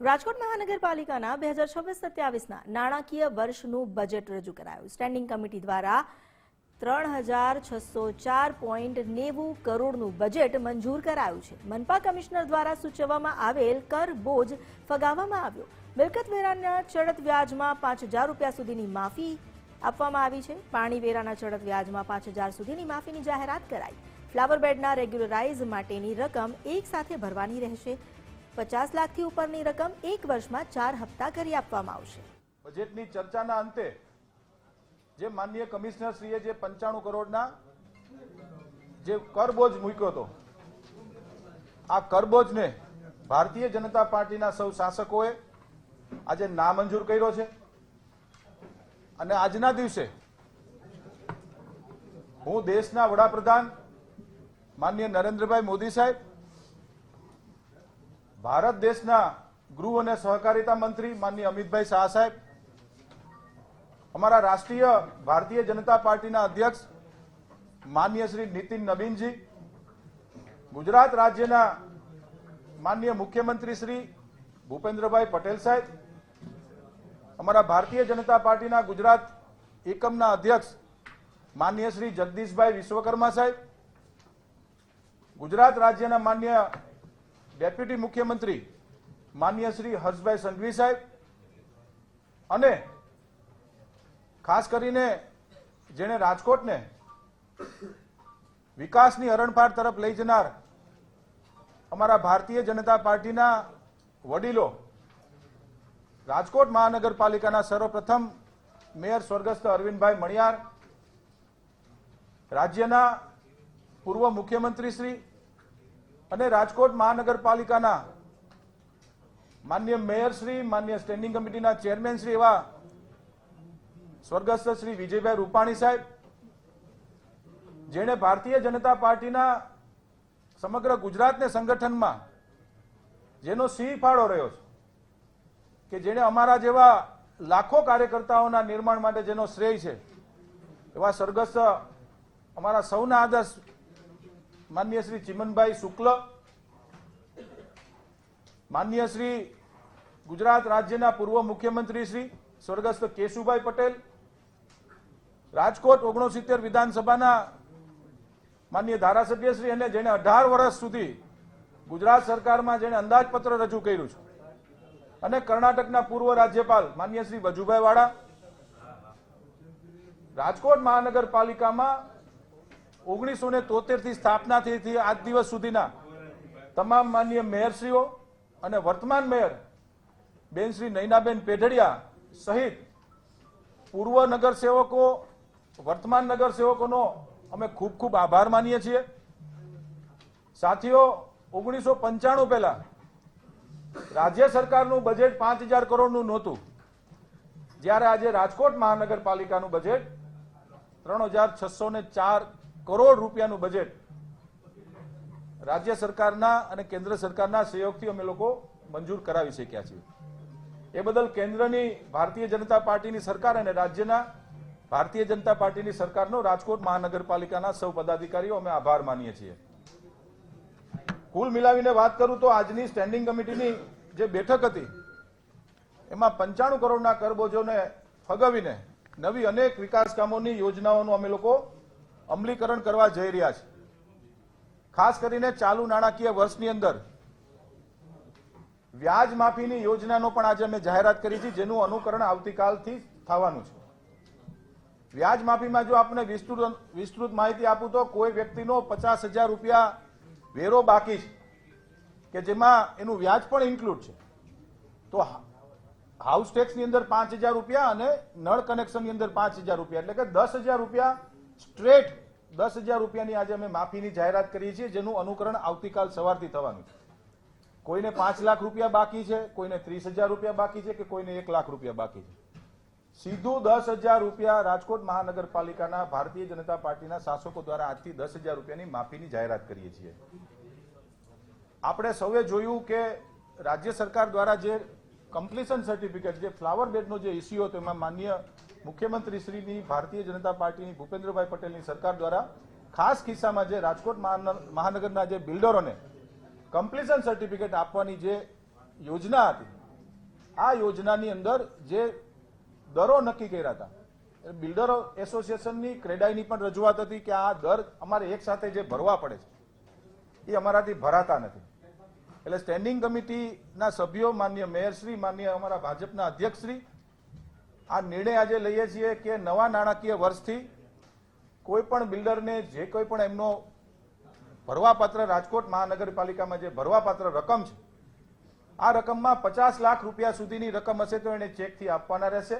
રાજકોટ મહાનગરપાલિકાના બે હજાર છવ્વીસ સત્યાવીસના નાણાકીય વર્ષનું બજેટ રજૂ કરાયું. સ્ટેન્ડિંગ કમિટી દ્વારા ત્રણ હજાર છસો ચાર પોઈન્ટ નેવું કરોડનું બજેટ મંજૂર કરાયું છે. મનપા કમિશનર દ્વારા સૂચવવામાં આવેલ કર બોજ ફગાવવામાં આવ્યો. મિલકત વેરાના ચડત વ્યાજમાં પાંચ હજાર રૂપિયા સુધીની માફી આપવામાં આવી છે. પાણી વેરાના ચડત વ્યાજમાં પાંચ હજાર સુધીની માફીની જાહેરાત કરાઈ. ફ્લાવર બેડના રેગ્યુલરાઇઝ માટેની રકમ એક સાથે ભરવાની રહેશે. પચાસ લાખથી ઉપરની રકમ એક વર્ષમાં ચાર હપ્તા કરી આપવામાં આવશે. બજેટની ચર્ચાના અંતે જે માનનીય કમિશનરશ્રીએ જે પંચાણું કરોડના જે કરબોજ મૂક્યો હતો, આ કરબોજને ભારતીય જનતા પાર્ટીના સૌ શાસકોએ આજે નામંજૂર કર્યો છે. અને આજના દિવસે હું દેશના વડાપ્રધાન માનનીય નરેન્દ્રભાઈ મોદી સાહેબ ભારત દેશના ગૃહ અને સહકારિતા મંત્રી માનનીય અમિતભાઈ શાહ સાહેબ, અમારા રાષ્ટ્રીય ભારતીય જનતા પાર્ટીના અધ્યક્ષ માનનીય શ્રી નીતિન નવીનજી ગુજરાત રાજ્યના માનનીય મુખ્યમંત્રી શ્રી ભૂપેન્દ્રભાઈ પટેલ સાહેબ, અમારા ભારતીય જનતા પાર્ટીના ગુજરાત એકમના અધ્યક્ષ માનનીય શ્રી જગદીશભાઈ વિશ્વકર્મા સાહેબ, ગુજરાત રાજ્યના માન્ય ડેપ્યુટી મુખ્યમંત્રી માન્ય શ્રી હર્ષભાઈ સંઘવી સાહેબ અને ખાસ કરીને જેણે રાજકોટને વિકાસની હરણફાળ તરફ લઈ જનાર અમારા ભારતીય જનતા પાર્ટીના વડીલો, રાજકોટ મહાનગરપાલિકાના સર્વપ્રથમ મેયર સ્વર્ગસ્થ અરવિંદભાઈ મણિયાર, રાજ્યના પૂર્વ મુખ્યમંત્રી શ્રી અને રાજકોટ મહાનગરપાલિકાના માન્ય મેયર શ્રી, માન્ય સ્ટેન્ડિંગ કમિટીના ચેરમેન શ્રી એવા સ્વર્ગસ્થ શ્રી વિજયભાઈ રૂપાણી સાહેબ, જેણે ભારતીય જનતા પાર્ટીના સમગ્ર ગુજરાતને સંગઠનમાં જેનો સિંહ ફાળો રહ્યો છે, કે જેણે અમારા જેવા લાખો કાર્યકર્તાઓના નિર્માણ માટે જેનો શ્રેય છે, એવા સ્વર્ગસ્થ અમારા સૌના આદર્શ માન્ય શ્રી ચિમનભાઈ શુક્લ, માન્ય શ્રી ગુજરાત રાજ્યના પૂર્વ મુખ્યમંત્રી શ્રી સ્વર્ગસ્થ કેશુભાઈ પટેલ, રાજકોટ ઓગણસિત્તેર વિધાનસભાના માન્ય ધારાસભ્ય શ્રી અને જેણે અઢાર વર્ષ સુધી ગુજરાત સરકારમાં જેણે અંદાજપત્ર રજૂ કર્યું છે. અને કર્ણાટકના પૂર્વ રાજ્યપાલ માન્ય શ્રી વજુભાઈ વાળા, રાજકોટ મહાનગરપાલિકામાં ઓગણીસો ને તોતેરથી સ્થાપના થઈ હતી આજ દિવસ સુધીના તમામ માન્ય મેયરશ્રીઓ અને વર્તમાન મેયર બેન શ્રી નૈનાબેન પેઢડિયા સહિત પૂર્વ નગરસેવકો વર્તમાન નગરસેવકોનો અમે ખૂબ ખૂબ આભાર માનીએ છીએ. સાથીઓ, ઓગણીસો પંચાણું પહેલા રાજ્ય સરકારનું બજેટ પાંચ હજાર કરોડનું નહોતું. જ્યારે આજે રાજકોટ મહાનગરપાલિકાનું બજેટ ત્રણ હજાર છસો ને ચાર કરોડ રૂપિયાનું બજેટ રાજ્ય સરકારના અને કેન્દ્ર સરકારના સહયોગથી અમે લોકો મંજૂર કરાવી શક્યા છીએ. એ બદલ કેન્દ્રની ભારતીય જનતા પાર્ટીની સરકાર અને રાજ્યના ભારતીય જનતા પાર્ટીની સરકારનો રાજકોટ મહાનગરપાલિકાના સૌ પદાધિકારીઓ અમે આભાર માનીએ છીએ. કુલ મિલાવીને વાત કરું તો આજની સ્ટેન્ડિંગ કમિટીની જે બેઠક હતી, એમાં પંચાણું કરોડના કરબોજોને ફગાવીને નવી અનેક વિકાસ કામોની યોજનાઓનું અમે લોકો અમલીકરણ કરવા જઈ રહ્યા છે. ખાસ કરીને ચાલુ નાણાકીય વર્ષની અંદર વ્યાજ માફીની યોજનાનો પણ આજે અમે જાહેરાત કરી છે, જેનું અનુકરણ આવતીકાલથી થવાનું છે. વ્યાજ માફીમાં જો વિસ્તૃત વિસ્તૃત માહિતી આપું તો કોઈ વ્યક્તિનો પચાસ હજાર રૂપિયા વેરો બાકી છે, કે જેમાં એનું વ્યાજ પણ ઇન્ક્લુડ છે. તો હાઉસ ટેક્સની અંદર પાંચ હજાર રૂપિયા અને નળ કનેક્શનની અંદર પાંચ હજાર રૂપિયા, એટલે કે દસ હજાર રૂપિયા સ્ટ્રેટ દસ હજાર રૂપિયાની આજે અમે માફીની જાહેરાત કરીએ છીએ, જેનું અનુકરણ આવતીકાલ સવારથી થવાનું કોઈને પાંચ લાખ રૂપિયા બાકી છે, કોઈને ત્રીસ હજાર રૂપિયા બાકી છે કે કોઈને એક લાખ રૂપિયા બાકી છે? સીધું દસ હજાર રૂપિયા રાજકોટ મહાનગરપાલિકાના ભારતીય જનતા પાર્ટીના શાસકો દ્વારા આજથી દસ હજાર રૂપિયાની માફીની જાહેરાત કરીએ છીએ. આપણે સૌએ જોયું કે રાજ્ય સરકાર દ્વારા જે કમ્પ્લીશન સર્ટિફિકેટ જે ફ્લાવર બેડનો જે ઇસ્યુ હતો, એમાં માન્ય મુખ્યમંત્રી શ્રીની ભારતીય જનતા પાર્ટીની ભૂપેન્દ્રભાઈ પટેલની સરકાર દ્વારા ખાસ કિસ્સામાં જે રાજકોટ મહાન- મહાનગરના જે બિલ્ડરોને કમ્પ્લીશન સર્ટિફિકેટ આપવાની જે યોજના હતી, આ યોજનાની અંદર જે દરો નક્કી કર્યા હતા બિલ્ડરો એસોસિએશનની ક્રેડાઈની પણ રજૂઆત હતી કે આ દર અમારે એક સાથે જે ભરવા પડે છે, એ અમારાથી ભરાતા નથી. એટલે સ્ટેન્ડિંગ કમિટીના સભ્યો, માન્ય મેયરશ્રી માન્ય અમારા ભાજપના અધ્યક્ષશ્રી આ નિર્ણય આજે લઈએ છીએ કે નવા નાણાકીય વર્ષથી કોઈપણ બિલ્ડરને જે કોઈ પણ એમનો ભરવાપાત્ર રાજકોટ મહાનગરપાલિકામાં જે ભરવાપાત્ર રકમ છે, આ રકમમાં પચાસ લાખ રૂપિયા સુધીની રકમ હશે તો એને ચેકથી આપવાના રહેશે.